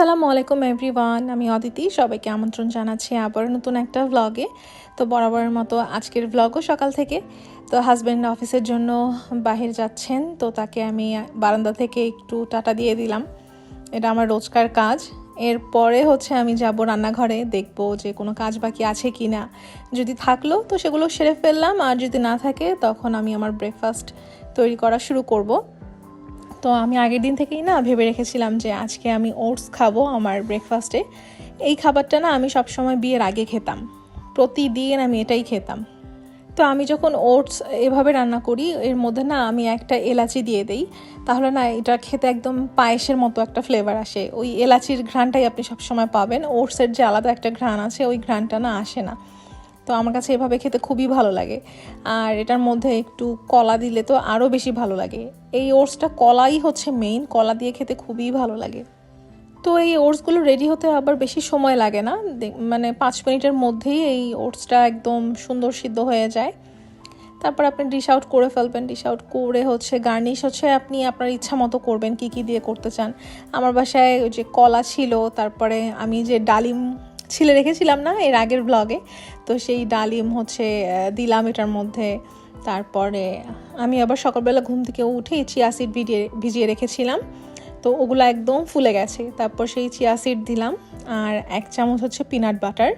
আসসালামু আলাইকুম এভরিওয়ান আমি অদিতি, সবাইকে আমন্ত্রণ জানাচ্ছি আবার নতুন একটা ভ্লগে তো বরাবরের মতো আজকের ভ্লগও সকাল থেকে। তো হাজব্যান্ড অফিসের জন্য বাহির যাচ্ছেন, তো তাকে আমি বারান্দা থেকে একটু টাটা দিয়ে দিলাম। এটা আমার রোজকার কাজ। এরপরে হচ্ছে আমি যাব রান্নাঘরে, দেখব যে কোনো কাজ বাকি আছে কি না যদি থাকল, তো সেগুলো সেরে ফেললাম। আর যদি না থাকে, তখন আমি আমার ব্রেকফাস্ট তৈরি করা শুরু করব। তো আমি আগের দিন থেকেই না ভেবে রেখেছিলাম যে আজকে আমি ওটস খাব আমার ব্রেকফাস্টে এই খাবারটা না আমি সবসময় বিয়ের আগে খেতাম। প্রতিদিন আমি এটাই খেতাম। তো আমি যখন ওটস এভাবে রান্না করি, এর মধ্যে না আমি একটা এলাচি দিয়ে দিই। তাহলে না এটা খেতে একদম পায়েসের মতো একটা ফ্লেভার আসে। ওই এলাচির ঘ্রাণটাই আপনি সবসময় পাবেন। ওটসের যে আলাদা একটা ঘ্রাণ আছে, ওই ঘ্রাণটা না আসে না। তো আমার কাছে এভাবে খেতে খুবই ভালো লাগে। আর এটার মধ্যে একটু কলা দিলে তো আরও বেশি ভালো লাগে। এই ওটসটা কলাই হচ্ছে মেইন কলা দিয়ে খেতে খুবই ভালো লাগে। তো এই ওটসগুলো রেডি হতে আবার বেশি সময় লাগে না। মানে পাঁচ মিনিটের মধ্যেই এই ওটসটা একদম সুন্দর সিদ্ধ হয়ে যায়। তারপর আপনি ডিশ আউট করে ফেলবেন। ডিশ আউট করে হচ্ছে গার্নিশ হচ্ছে আপনি আপনার ইচ্ছা মতো করবেন, কি কি দিয়ে করতে চান। আমার বাসায় ওই যে কলা ছিল, তারপরে আমি যে ডালিম ছিলে রেখেছিলাম না এর আগের ব্লগে তো সেই ডালিম হচ্ছে দিলাম এটার মধ্যে। তারপরে আমি আবার সকালবেলা ঘুম থেকে উঠে চিয়া সিড ভিজিয়ে ভিজিয়ে রেখেছিলাম। তো ওগুলো একদম ফুলে গেছে। তারপর সেই চিয়া সিড দিলাম। আর এক চামচ হচ্ছে পিনাট বাটার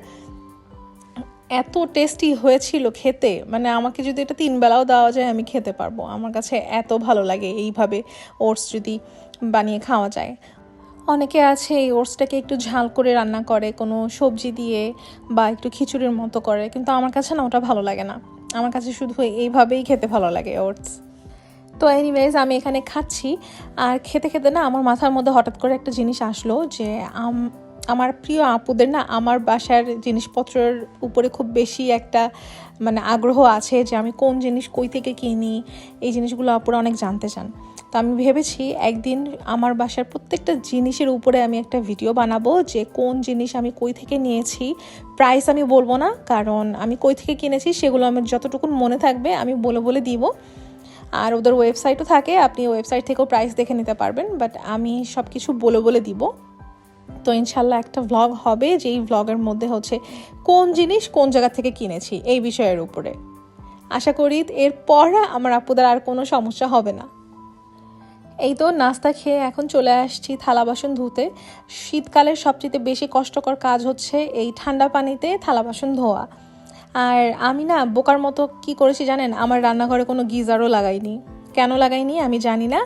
এত টেস্টি হয়েছিল খেতে। মানে আমাকে যদি এটা তিন বেলাও দেওয়া যায়, আমি খেতে পারব। আমার কাছে এত ভালো লাগে এইভাবে ওটস যদি বানিয়ে খাওয়া যায়। অনেকে আছে এই ওটসটাকে একটু ঝাল করে রান্না করে, কোনো সবজি দিয়ে বা একটু খিচুড়ির মতো করে, কিন্তু আমার কাছে না ওটা ভালো লাগে না। আমার কাছে শুধু এইভাবেই খেতে ভালো লাগে ওটস। তো এনিওয়েজ আমি এখানে খাচ্ছি। আর খেতে খেতে না আমার মাথার মধ্যে হঠাৎ করে একটা জিনিস আসলো যে, আম- আমার প্রিয় আপুদের না আমার বাসার জিনিসপত্রের উপরে খুব বেশি একটা মানে আগ্রহ আছে যে আমি কোন জিনিস কই থেকে কিনি, এই জিনিসগুলো আপুরা অনেক জানতে চান। তো আমি ভেবেছি একদিন আমার বাসার প্রত্যেকটা জিনিসের উপরে আমি একটা ভিডিও বানাবো যে কোন জিনিস আমি কই থেকে নিয়েছি। প্রাইস আমি বলব না, কারণ আমি কই থেকে কিনেছি সেগুলো আমার যতটুকু মনে থাকবে আমি বলে বলে দিব। আর ওদের ওয়েবসাইটও থাকে, আপনি ওয়েবসাইট থেকেও প্রাইস দেখে নিতে পারবেন বাট আমি সব কিছু বলে বলে দিব। তো ইনশাল্লাহ একটা ভ্লগ হবে, যেই ভ্লগের মধ্যে হচ্ছে কোন জিনিস কোন জায়গা থেকে কিনেছি, এই বিষয়ের উপরে। আশা করি এরপর আমার আপুদের আর কোনো সমস্যা হবে না। এই তো নাস্তা খেয়ে এখন চলে আসছি থালা বাসন ধুতে। শীতকালের সবচেয়ে বেশি কষ্টকর কাজ হচ্ছে এই ঠান্ডা পানিতে থালা বাসন ধোয়া। আর আমি না বোকার মতো কি করেছি জানেন? আমার রান্নাঘরে কোনো গিজারও লাগাইনি। কেন লাগাইনি আমি জানি না,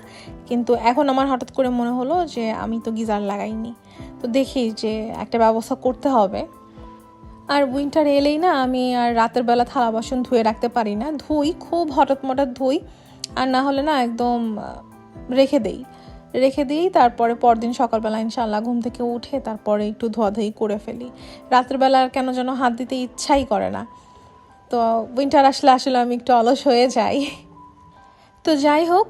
কিন্তু এখন আমার হঠাৎ করে মনে হলো যে আমি তো গিজার লাগাইনি। তো দেখি যে একটা ব্যবস্থা করতে হবে। আর উইন্টার এলেই না আমি আর রাতের বেলা থালা বাসন ধুয়ে রাখতে পারি না। ধুই, খুব হঠাৎ মঠাৎ ধুই। আর না হলে না একদম রেখে দেই। রেখে দিই তারপরে পরদিন সকালবেলা ইনশাল্লাহ ঘুম থেকে উঠে তারপরে একটু ধোয়াধুয়ি করে ফেলি। রাতের বেলা আর কেন যেন হাত দিতে ইচ্ছাই করে না। তো উইন্টার আসলে আসলে আমি একটু অলস হয়ে যাই। তো যাই হোক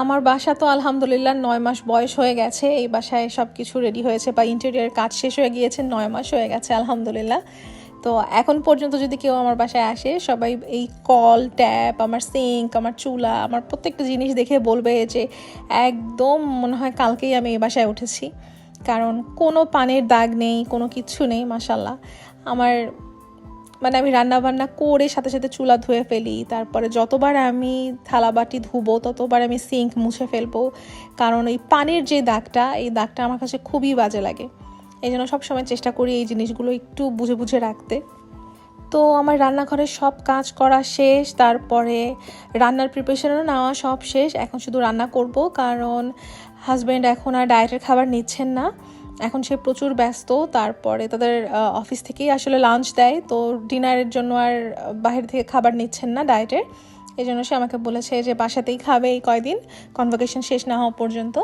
আমার বাসা তো আলহামদুলিল্লাহ নয় মাস বয়স হয়ে গেছে। এই বাসায় সব কিছু রেডি হয়েছে বা ইন্টেরিয়ার কাজ শেষ হয়ে গিয়েছে, নয় মাস হয়ে গেছে, আলহামদুলিল্লাহ। তো এখন পর্যন্ত যদি কেউ আমার বাসায় আসে, সবাই এই কল, ট্যাপ, আমার সিঙ্ক, আমার চুলা, আমার প্রত্যেকটা জিনিস দেখে বলবে যে একদম মনে হয় কালকেই আমি এই বাসায় উঠেছি। কারণ কোনো পানের দাগ নেই, কোনো কিচ্ছু নেই মাসাল্লাহ আমার মানে আমি রান্না বান্না করে সাথে সাথে চুলা ধুয়ে ফেলি, তারপরে যতবার আমি থালা বাটি ধুবো, ততবার আমি সিঙ্ক মুছে ফেলব। কারণ ওই পানির যে দাগটা, এই দাগটা আমার কাছে খুবই বাজে লাগে। এই জন্য সবসময় চেষ্টা করি এই জিনিসগুলো একটু বুঝে বুঝে রাখতে। তো আমার রান্নাঘরের সব কাজ করা শেষ, তারপরে রান্নার প্রিপারেশনও নেওয়া সব শেষ। এখন শুধু রান্না করব, কারণ হাজব্যান্ড এখন আর ডায়েটের খাবার নিচ্ছেন না। এখন সে প্রচুর ব্যস্ত, তারপরে তাদের অফিস থেকেই আসলে লাঞ্চ দেয়। তো ডিনারের জন্য আর বাইরে থেকে খাবার নিচ্ছেন না ডায়েটের এই জন্য সে আমাকে বলেছে যে বাসাতেই খাবে এই কয়দিন। কনভোকেশন শেষ না হওয়া পর্যন্ত।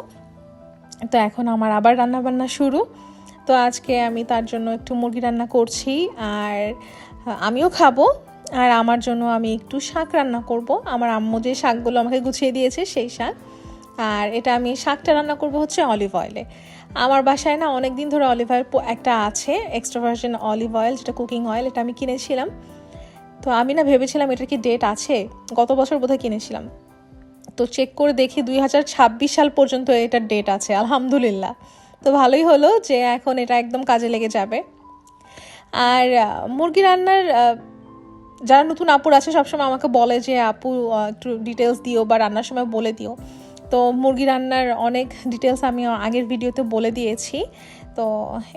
তো এখন আমার আবার রান্না বান্না শুরু। তো আজকে আমি তার জন্য একটু মুরগি রান্না করছি, আর আমিও খাব, আর আমার জন্য আমি একটু শাক রান্না করব। আমার আম্মু যে শাকগুলো আমাকে গুছিয়ে দিয়েছে সেই শাক, আর এটা আমি শাকটা রান্না করব হচ্ছে অলিভ অয়েলে। আমার বাসায় না অনেক দিন ধরে অলিভ অয়েল একটা আছে এক্সট্রা ভার্জিন অলিভ অয়েল যেটা কুকিং অয়েল এটা আমি কিনেছিলাম। তো আমি না ভেবেছিলাম এটার কি ডেট আছে, গত বছর বোধহয় কিনেছিলাম। তো চেক করে দেখি দুই হাজার ছাব্বিশ সাল পর্যন্ত এটার ডেট আছে, আলহামদুলিল্লাহ। তো ভালোই হলো যে এখন এটা একদম কাজে লেগে যাবে। আর মুরগি রান্নার যারা নতুন আপুর আছে সবসময় আমাকে বলে যে, আপু একটু ডিটেলস দিও বা রান্নার সময় বলে দিও। তো মুরগি রান্নার অনেক ডিটেলস আমি আগের ভিডিওতে বলে দিয়েছি। তো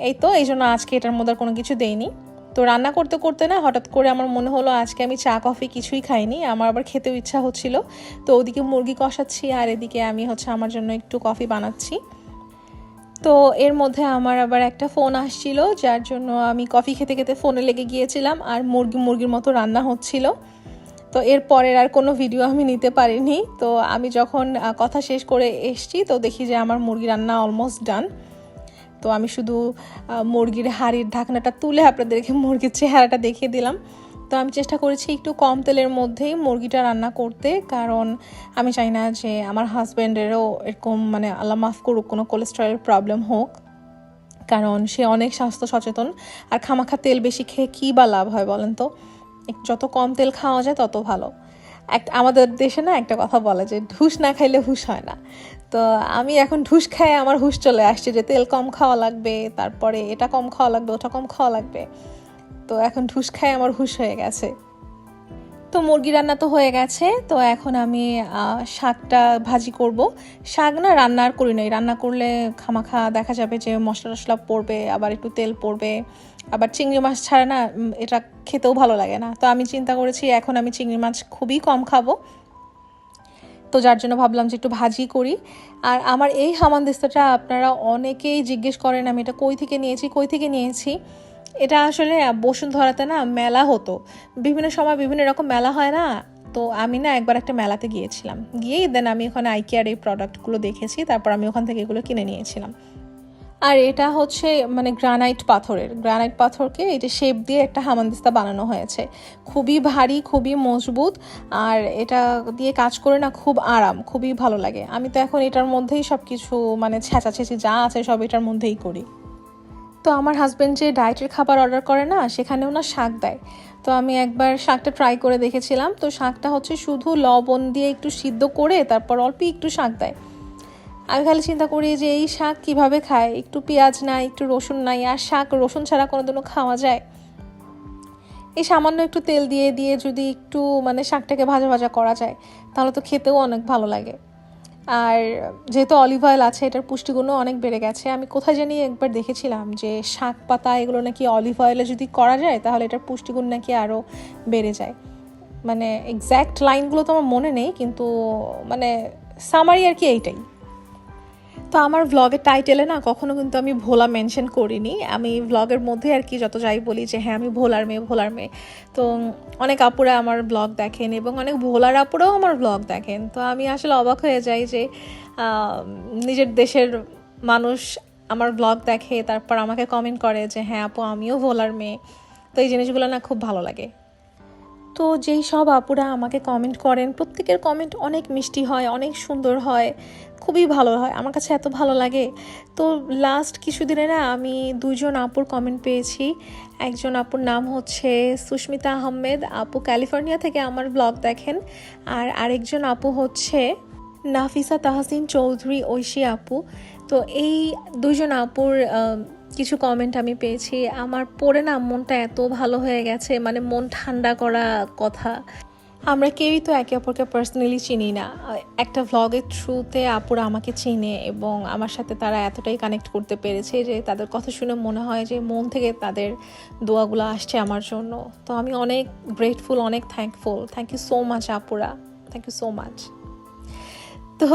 এই তো, এই জন্য আজকে এটার মধ্যে কোনো কিছু দেইনি। তো রান্না করতে করতে না হঠাৎ করে আমার মনে হলো, আজকে আমি চা, কফি কিছুই খাইনি, আমার আবার খেতেও ইচ্ছা হচ্ছিল। তো ওদিকে মুরগি কষাচ্ছি আর এদিকে আমি হচ্ছে আমার জন্য একটু কফি বানাচ্ছি। তো এর মধ্যে আমার আবার একটা ফোন আসছিল, যার জন্য আমি কফি খেতে খেতে ফোনে লেগে গিয়েছিলাম আর মুরগি, মুরগির মতো রান্না হচ্ছিল। তো এর পরের আর কোনো ভিডিও আমি নিতে পারিনি। তো আমি যখন কথা শেষ করে এসছি, তো দেখি যে আমার মুরগি রান্না অলমোস্ট ডান তো আমি শুধু মুরগির হাড়ির ঢাকনাটা তুলে আপনাদেরকে মুরগির চেহারাটা দেখিয়ে দিলাম। তো আমি চেষ্টা করেছি একটু কম তেলের মধ্যেই মুরগিটা রান্না করতে, কারণ আমি চাই না যে আমার হাজব্যান্ডেরও এরকম মানে আল্লাহ মাফ করুক, কোনো কোলেস্ট্রলের প্রবলেম হোক। কারণ সে অনেক স্বাস্থ্য সচেতন, আর খামাখা তেল বেশি খেয়ে কী বা লাভ হয় বলেন তো? যত কম তেল খাওয়া যায় তত ভালো। একটা, আমাদের দেশে না একটা কথা বলে যে ঢুস না খাইলে হুশ হয় না। তো আমি এখন ঢুস খাই আমার হুশ চলে আসছে যে তেল কম খাওয়া লাগবে, তারপরে এটা কম খাওয়া লাগবে, ওটা কম খাওয়া লাগবে। তো এখন ঢুস খায় আমার হুশ হয়ে গেছে। তো মুরগি রান্না তো হয়ে গেছে, তো এখন আমি শাকটা ভাজি করব। শাক না রান্না আর করি নাই, রান্না করলে খামাখা দেখা যাবে যে মশলা টশলা পড়বে, আবার একটু তেল পড়বে, আবার চিংড়ি মাছ ছাড়া না এটা খেতেও ভালো লাগে না। তো আমি চিন্তা করেছি এখন আমি চিংড়ি মাছ খুবই কম খাব। তো যার জন্য ভাবলাম যে একটু ভাজি করি। আর আমার এই হামানদিস্তাটা আপনারা অনেকেই জিজ্ঞেস করেন, আমি এটা কই থেকে নিয়েছি, কই থেকে নিয়েছি? এটা আসলে বসুন্ধরাতে না মেলা হতো। বিভিন্ন সময় বিভিন্ন রকম মেলা হয় না। তো আমি না একবার একটা মেলাতে গিয়েছিলাম। গিয়েই দেন আমি ওখানে আইকেয়ার এই প্রোডাক্টগুলো দেখেছি, তারপর আমি ওখান থেকে এগুলো কিনে নিয়েছিলাম। আর এটা হচ্ছে মানে গ্রানাইট পাথরের। গ্রানাইট পাথরকে এটা শেপ দিয়ে একটা হামানদিস্তা বানানো হয়েছে। খুবই ভারী, খুবই মজবুত, আর এটা দিয়ে কাজ করে না খুব আরাম, খুবই ভালো লাগে। আমি তো এখন এটার মধ্যেই সব কিছু মানে ছেঁচাছেঁচি যা আছে সব এটার মধ্যেই করি। তো আমার হাজব্যান্ড যে ডায়েটের খাবার অর্ডার করে না, সেখানেও না শাক দেয়। তো আমি একবার শাকটা ট্রাই করে দেখেছিলাম। তো শাকটা হচ্ছে শুধু লবণ দিয়ে একটু সিদ্ধ করে তারপর অল্প একটু শাক দেয়। আমি খালি চিন্তা করি যে এই শাক কীভাবে খায়? একটু পেঁয়াজ নাই, একটু রসুন নাই, আর শাক রসুন ছাড়া কোনোদিনও খাওয়া যায়। এই সামান্য একটু তেল দিয়ে দিয়ে যদি একটু মানে শাকটাকে ভাজা ভাজা করা যায়, তাহলে তো খেতেও অনেক ভালো লাগে। আর যেহেতু অলিভ অয়েল আছে, এটার পুষ্টিগুণও অনেক বেড়ে গেছে, আমি কোথায় জানি একবার দেখেছিলাম যে শাক পাতা এগুলো নাকি অলিভ অয়েলে যদি করা যায়, তাহলে এটার পুষ্টিগুণ নাকি আরও বেড়ে যায়। মানে এক্স্যাক্ট লাইনগুলো তো আমার মনে নেই, কিন্তু মানে সামারি আর কি এইটাই। তো আমার ভ্লগের টাইটেলে না কখনো কিন্তু আমি ভোলা মেনশন করিনি। আমি ভ্লগের মধ্যে আর কি যত যাই বলি যে হ্যাঁ আমি ভোলার মেয়ে ভোলার মেয়ে। তো অনেক আপুরা আমার ব্লগ দেখেন এবং অনেক ভোলার আপুরাও আমার ব্লগ দেখেন। তো আমি আসলে অবাক হয়ে যাই যে নিজের দেশের মানুষ আমার ব্লগ দেখে, তারপর আমাকে কমেন্ট করে যে হ্যাঁ আপু, আমিও ভোলার মেয়ে। তো এই জিনিসগুলো না খুব ভালো লাগে। তো যেই সব আপুরা আমাকে কমেন্ট করেন, প্রত্যেকের কমেন্ট অনেক মিষ্টি হয়, অনেক সুন্দর হয়, খুবই ভালো হয়, আমার কাছে এত ভালো লাগে। তো লাস্ট কিছুদিনে না আমি দুজন আপুর কমেন্ট পেয়েছি। একজন আপুর নাম হচ্ছে সুস্মিতা আহমেদ, আপু ক্যালিফোর্নিয়া থেকে আমার ব্লগ দেখেন। আর আরেকজন আপু হচ্ছে নাফিসা তাহসিন চৌধুরী ঐশী আপু। তো এই দুইজন আপুর কিছু কমেন্ট আমি পেয়েছি। আমার পড়ে না মনটা এত ভালো হয়ে গেছে মানে মন ঠান্ডা করা কথা। আমরা কেউই তো একে অপরকে পার্সোনালি চিনি না। একটা ভ্লগের থ্রুতে আপুরা আমাকে চিনে এবং আমার সাথে তারা এতটাই কানেক্ট করতে পেরেছে যে তাদের কথা শুনে মনে হয় যে মন থেকে তাদের দোয়াগুলো আসছে আমার জন্য। তো আমি অনেক গ্রেটফুল অনেক thankful thank you so much আপুরা। থ্যাংক ইউ সো মাচ তো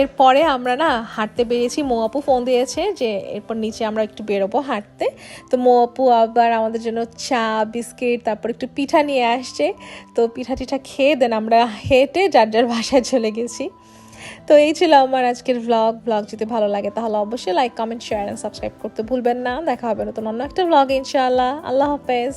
এরপরে আমরা না হাঁটতে বেরিয়েছি। মো আপু ফোন দিয়েছে যে এরপর নিচে আমরা একটু বেরোবো হাঁটতে। তো মো আপু আবার আমাদের জন্য চা, বিস্কিট, তারপর একটু পিঠা নিয়ে আসছে। তো পিঠা টিঠা খেয়ে দেন আমরা হেঁটে যার যার বাসায় চলে গেছি। তো এই ছিল আমার আজকের ভ্লগ ভ্লগ যদি ভালো লাগে তাহলে অবশ্যই like comment share and subscribe করতে ভুলবেন না। দেখা হবে নতুন অন্য একটা ভ্লগ ইনশাআল্লাহ। আল্লাহ হাফেজ।